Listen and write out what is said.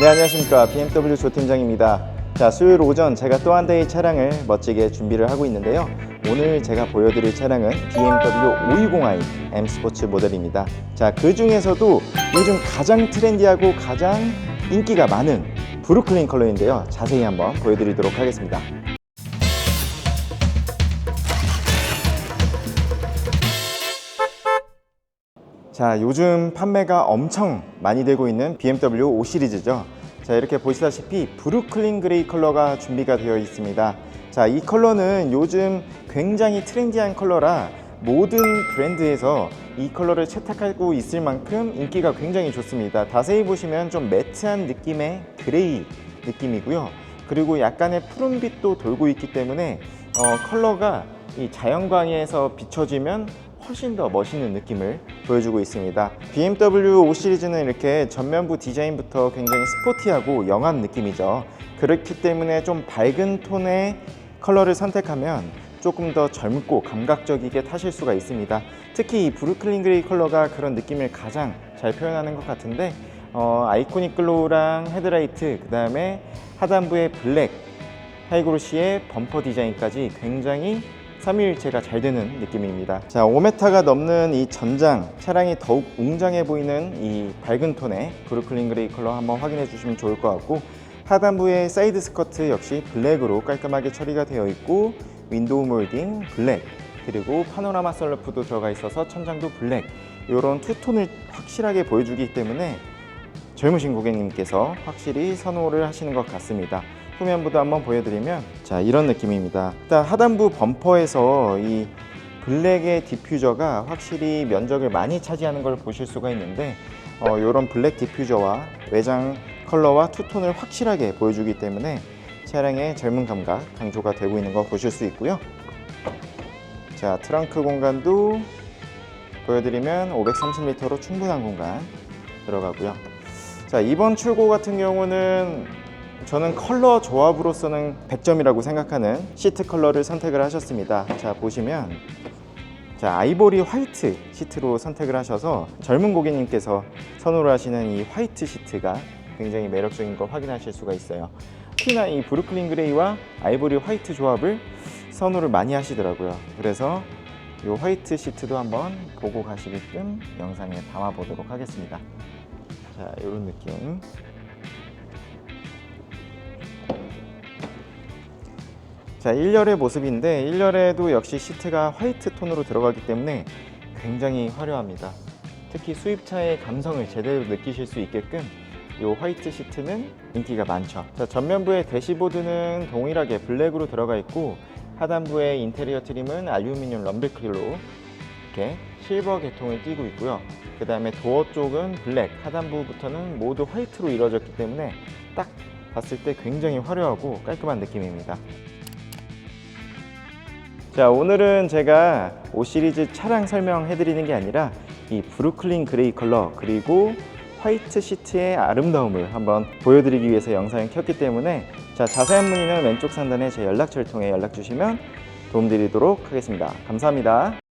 네 안녕하십니까. BMW 조팀장입니다. 자 수요일 오전 제가 또 한 대의 차량을 멋지게 준비를 하고 있는데요. 오늘 제가 보여드릴 차량은 BMW 520i M 스포츠 모델입니다. 자그 중에서도 요즘 가장 트렌디하고 가장 인기가 많은 브루클린 컬러인데요. 자세히 한번 보여드리도록 하겠습니다 자, 요즘 판매가 엄청 많이 되고 있는 BMW 5 시리즈죠. 자, 이렇게 보시다시피 브루클린 그레이 컬러가 준비가 되어 있습니다. 자, 이 컬러는 요즘 굉장히 트렌디한 컬러라 모든 브랜드에서 이 컬러를 채택하고 있을 만큼 인기가 굉장히 좋습니다. 자세히 보시면 좀 매트한 느낌의 그레이 느낌이고요. 그리고 약간의 푸른빛도 돌고 있기 때문에 어, 컬러가 이 자연광에서 비춰지면 훨씬 더 멋있는 느낌을 보여주고 있습니다. BMW 5 시리즈는 이렇게 전면부 디자인부터 굉장히 스포티하고 영한 느낌이죠. 그렇기 때문에 좀 밝은 톤의 컬러를 선택하면 조금 더 젊고 감각적이게 타실 수가 있습니다. 특히 이 브루클린 그레이 컬러가 그런 느낌을 가장 잘 표현하는 것 같은데 어, 아이코닉 글로우랑 헤드라이트 그 다음에 하단부의 블랙 하이그로시의 범퍼 디자인까지 굉장히 삼위일체가 잘 되는 느낌입니다. 자, 5m가 넘는 이 전장 차량이 더욱 웅장해 보이는 이 밝은 톤의 브루클린 그레이 컬러 한번 확인해 주시면 좋을 것 같고 하단부의 사이드 스커트 역시 블랙으로 깔끔하게 처리가 되어 있고 윈도우 몰딩 블랙 그리고 파노라마 썰루프도 들어가 있어서 천장도 블랙 이런 투톤을 확실하게 보여주기 때문에 젊으신 고객님께서 확실히 선호를 하시는 것 같습니다. 후면부도 한번 보여드리면 자 이런 느낌입니다. 일단 하단부 범퍼에서 이 블랙의 디퓨저가 확실히 면적을 많이 차지하는 걸 보실 수가 있는데 어, 이런 블랙 디퓨저와 외장 컬러와 투톤을 확실하게 보여주기 때문에 차량의 젊은 감각 강조가 되고 있는 거 보실 수 있고요. 자 트렁크 공간도 보여드리면 530리터로 충분한 공간 들어가고요. 자 이번 출고 같은 경우는 저는 컬러 조합으로서는 100점이라고 생각하는 시트 컬러를 선택을 하셨습니다. 자 보시면 자 아이보리 화이트 시트로 선택을 하셔서 젊은 고객님께서 선호를 하시는 이 화이트 시트가 굉장히 매력적인 걸 확인하실 수가 있어요. 특히나 이 브루클린 그레이와 아이보리 화이트 조합을 선호를 많이 하시더라고요. 그래서 이 화이트 시트도 한번 보고 가시게끔 영상에 담아 보도록 하겠습니다. 자, 이런 느낌. 자, 1열의 모습인데 1열에도 역시 시트가 화이트 톤으로 들어가기 때문에 굉장히 화려합니다. 특히 수입차의 감성을 제대로 느끼실 수 있게끔 이 화이트 시트는 인기가 많죠. 자, 전면부의 대시보드는 동일하게 블랙으로 들어가 있고 하단부의 인테리어 트림은 알루미늄 럼블클로 이렇게 실버 계통을 띠고 있고요. 그 다음에 도어 쪽은 블랙, 하단부부터는 모두 화이트로 이루어졌기 때문에 딱 봤을 때 굉장히 화려하고 깔끔한 느낌입니다. 자 오늘은 제가 5 시리즈 차량 설명해 드리는 게 아니라 이 브루클린 그레이 컬러 그리고 화이트 시트의 아름다움을 한번 보여드리기 위해서 영상을 켰기 때문에 자 자세한 문의는 왼쪽 상단에 제 연락처를 통해 연락 주시면 도움드리도록 하겠습니다. 감사합니다